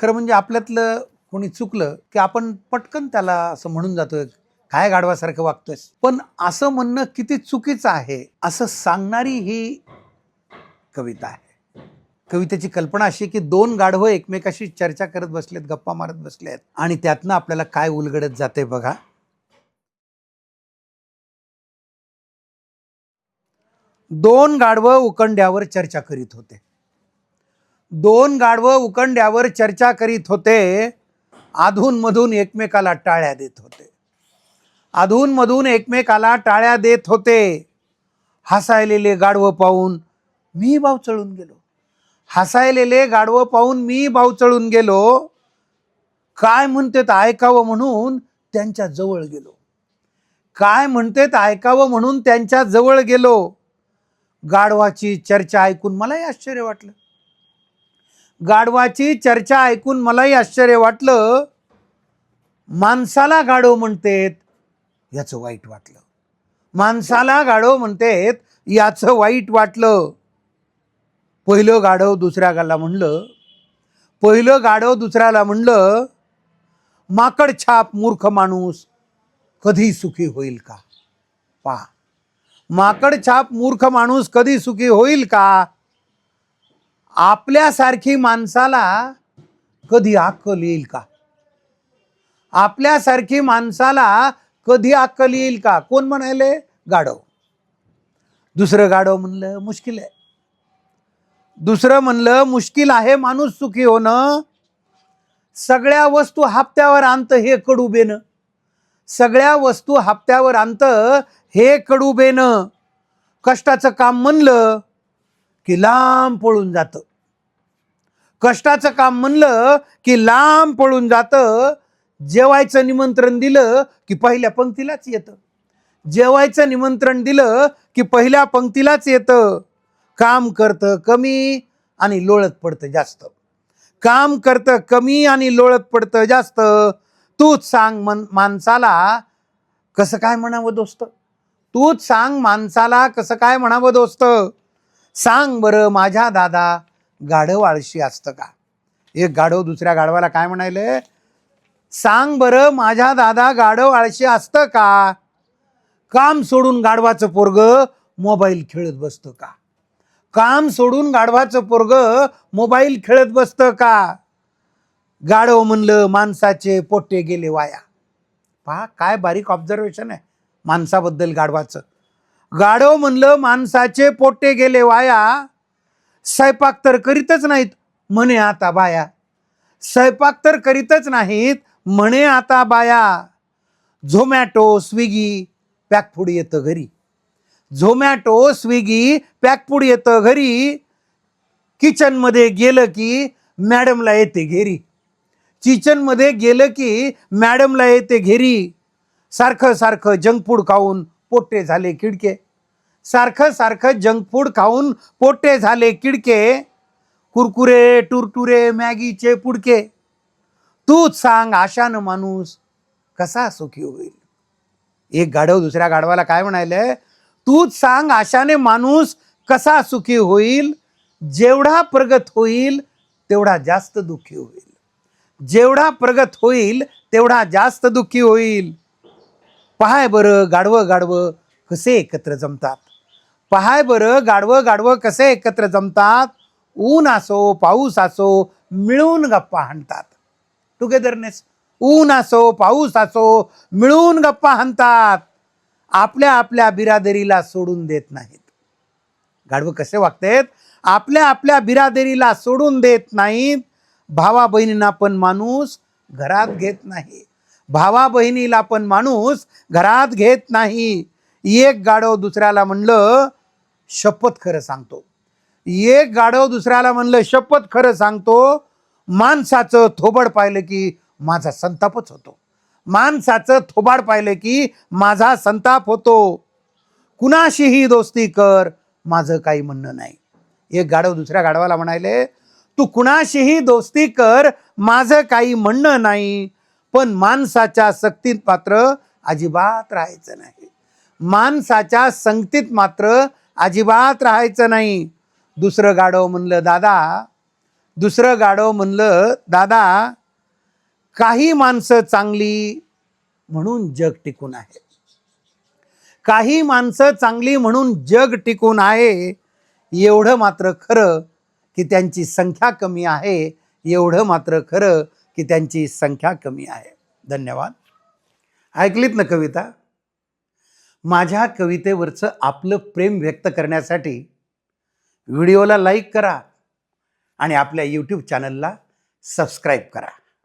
खरं म्हणजे आपल्यातलं कोणी चुकलं की आपण पटकन त्याला असं म्हणून जातो काय गाढवासारखं वागतोयस? पण असं म्हणणं किती चुकीचं आहे असं सांगणारी ही कविता आहे. कवितेची कल्पना अशी की दोन गाढवं एकमेकाशी चर्चा करत बसलेत गप्पा मारत बसलेत आणि त्यातनं आपल्याला काय उलगडत जाते बघा. दोन गाढवं उकंड्यावर चर्चा करीत होते. दोन गाढवं उकंड्यावर चर्चा करीत होते. अधूनमधून एकमेकाला टाळ्या देत होते. अधूनमधून एकमेकाला टाळ्या देत होते. हसायलेले गाढवं पाहून मी भाव चळून गेलो. हसायलेले गाढवं पाहून मी भाव चळून गेलो. काय म्हणतेत ऐकावं म्हणून त्यांच्या जवळ गेलो. काय म्हणतेत ऐकावं म्हणून त्यांच्या जवळ गेलो. गाढवाची चर्चा ऐकून मलाही आश्चर्य वाटलं. गाढवाची चर्चा ऐकून मलाही आश्चर्य वाटलं. माणसाला गाढव म्हणतेत याचं वाईट वाटलं. माणसाला गाढव म्हणतेत याचं वाईट वाटलं. पहिलं गाढव दुसऱ्या गाला म्हणलं. पहिलं गाढव दुसऱ्याला म्हणलं माकड छाप मूर्ख माणूस कधी सुखी होईल का? पा माकड छाप मूर्ख माणूस कधी सुखी होईल का? आपल्यासारखी माणसाला कधी अक्कल येईल का? आपल्यासारखी माणसाला कधी अक्कल येईल का? कोण म्हणाले? गाढव. दुसरं गाढव म्हणलं मुश्किल आहे. दुसरं म्हणलं मुश्किल आहे माणूस सुखी होणं. सगळ्या वस्तू हप्त्यावर आणतं हे कडू बेनं सगळ्या वस्तू हप्त्यावर आणतं हे कडू बेनं कष्टाचं काम म्हणलं की लांब पळून जातं. कष्टाचं काम म्हणलं की लांब पळून जातं. जेवायचं निमंत्रण दिलं की पहिल्या पंक्तीलाच येतं. जेवायचं निमंत्रण दिलं की पहिल्या पंक्तीलाच येतं. काम करतं कमी आणि लोळत पडतं जास्त. काम करतं कमी आणि लोळत पडतं जास्त. तूच सांग मन माणसाला कसं काय म्हणावं दोस्त? तूच सांग माणसाला कसं काय म्हणावं दोस्त? सांग बरं माझ्या दादा. गाढव आळशी असतं का? एक गाढव दुसऱ्या गाढवाला काय म्हणायले? सांग बरं माझ्या दादा गाढव आळशी असतं का? काम सोडून गाढवाचं पोरग मोबाईल खेळत बसतं का? काम सोडून गाढवाचं पोरग मोबाईल खेळत बसतं का? गाढव म्हणलं माणसाचे पोट्टे गेले वाया. पहा काय बारीक ऑब्झर्वेशन आहे माणसाबद्दल गाढवाचं. गाढव म्हणलं माणसाचे पोट्टे गेले वाया. स्वयंपाक तर करीतच नाहीत म्हणे आता बाया. स्वयंपाक तर करीतच नाहीत म्हणे आता बाया. झोमॅटो स्विगी पॅक फूड येतं घरी. झोमॅटो स्विगी पॅक फूड येतं घरी. किचनमध्ये गेलं की मॅडमला येते घेरी. किचनमध्ये गेलं की मॅडमला येते घेरी. सारखं सारखं जंक फूड खाऊन पोट्टे झाले खिडके. सारखं सारखं जंक फूड खाऊन पोटे झाले किडके. कुरकुरे टुरटुरे मॅगीचे पुडके. तूच सांग आशानं माणूस कसा सुखी होईल? एक गाढव दुसऱ्या गाढवाला काय म्हणायलंय? तूच सांग आशाने माणूस कसा सुखी होईल? जेवढा प्रगत होईल तेवढा जास्त दुःखी होईल. जेवढा प्रगत होईल तेवढा जास्त दुःखी होईल. पहाय बरं गाढवं गाढवं कसे एकत्र जमतात. पहाय बरं गाढवं गाढवं कसे एकत्र जमतात? ऊन असो पाऊस असो मिळून गप्पा हाणतात. टुगेदरनेस ऊन असो पाऊस असो मिळून गप्पा हाणतात. आपल्या आपल्या बिरादरीला सोडून देत नाहीत. गाढवं कसे वागतेत? आपल्या आपल्या बिरादरीला सोडून देत नाहीत. भावा बहिणींना पण माणूस घरात घेत नाही. भावा बहिणीला पण माणूस घरात घेत नाही. एक गाढव दुसऱ्याला म्हणलं शपथ खरं सांगतो. एक गाढव दुसऱ्याला म्हणलं शपथ खरं सांगतो माणसाचं थोबड पाहिलं की माझा संतापच होतो. माणसाचं थोबाड पाहिलं की माझा संताप होतो. कुणाशीही दोस्ती कर माझं काही म्हणणं नाही. एक गाढव दुसऱ्या गाढवाला म्हणायले तू कुणाशीही दोस्ती कर माझं काही म्हणणं नाही पण माणसाच्या सक्तीत मात्र अजिबात राहायचं नाही. माणसाच्या संगतीत मात्र अजिबात राहायचं नाही. दुसरं गाडव म्हणलं दादा. दुसरं गाडव म्हणलं दादा काही माणसं चांगली म्हणून जग टिकून आहे. काही माणसं चांगली म्हणून जग टिकून आहे. एवढं मात्र खरं की त्यांची संख्या कमी आहे. एवढं मात्र खरं की त्यांची संख्या कमी आहे. धन्यवाद. ऐकलीत ना कविता? माझ्या कवितेवरचं आपलं प्रेम व्यक्त करण्यासाठी व्हिडिओला लाईक करा आणि आपल्या यूट्यूब चॅनलला सबस्क्राईब करा.